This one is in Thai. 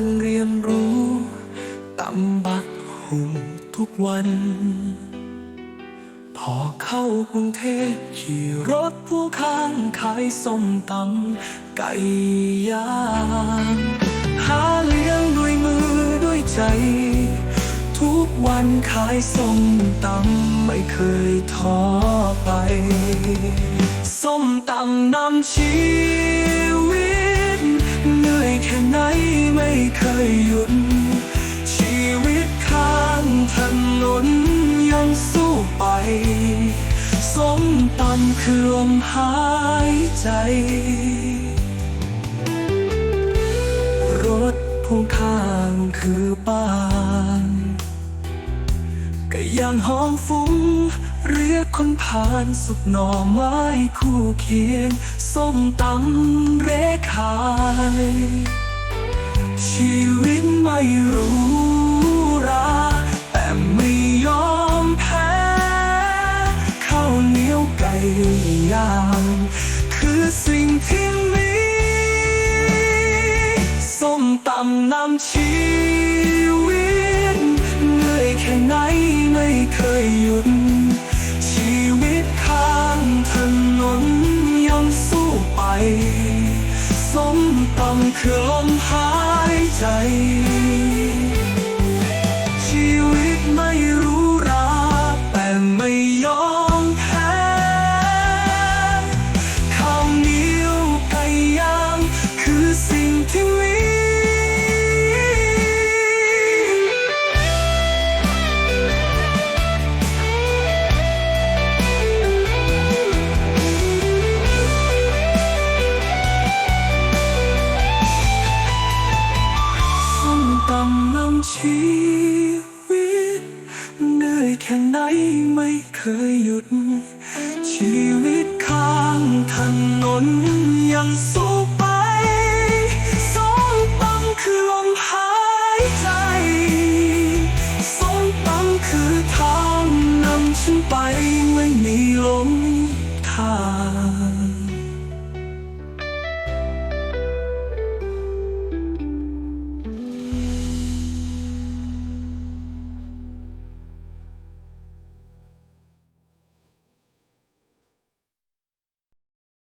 กาเรียนรู้ตำบักหุ่งทุกวัน พอเข้ากรุงเทพขี่รถผู้ข้างขายส้มตำไก่ย่างหาเลี้ยงด้วยมือด้วยใจ ทุกวันขายส้มตำไม่เคยท้อไป ส้มตำนำชี แค่ไหนไม่เคยหยุด ชีวิตข้างถนนยังสู้ไป สมตำคือลมหายใจ รถพ่วงข้างคือบ้านก็ยังห้อมฟุ้งเรียกคนผ่านสุกหน่อไม้คู่เคียงส้มตำเราย ชีวิตไม่รู้ราแต่ไม่ยอมแพ้ข้าวเหนียวไก่ย่างคือสิ่งที่มีส้มตำนำชีวิตเหนื่อยแค่ไหนไม่เคยหยุด คือลมหายใจ ไม่เคยหยุด ชีวิตข้างถนน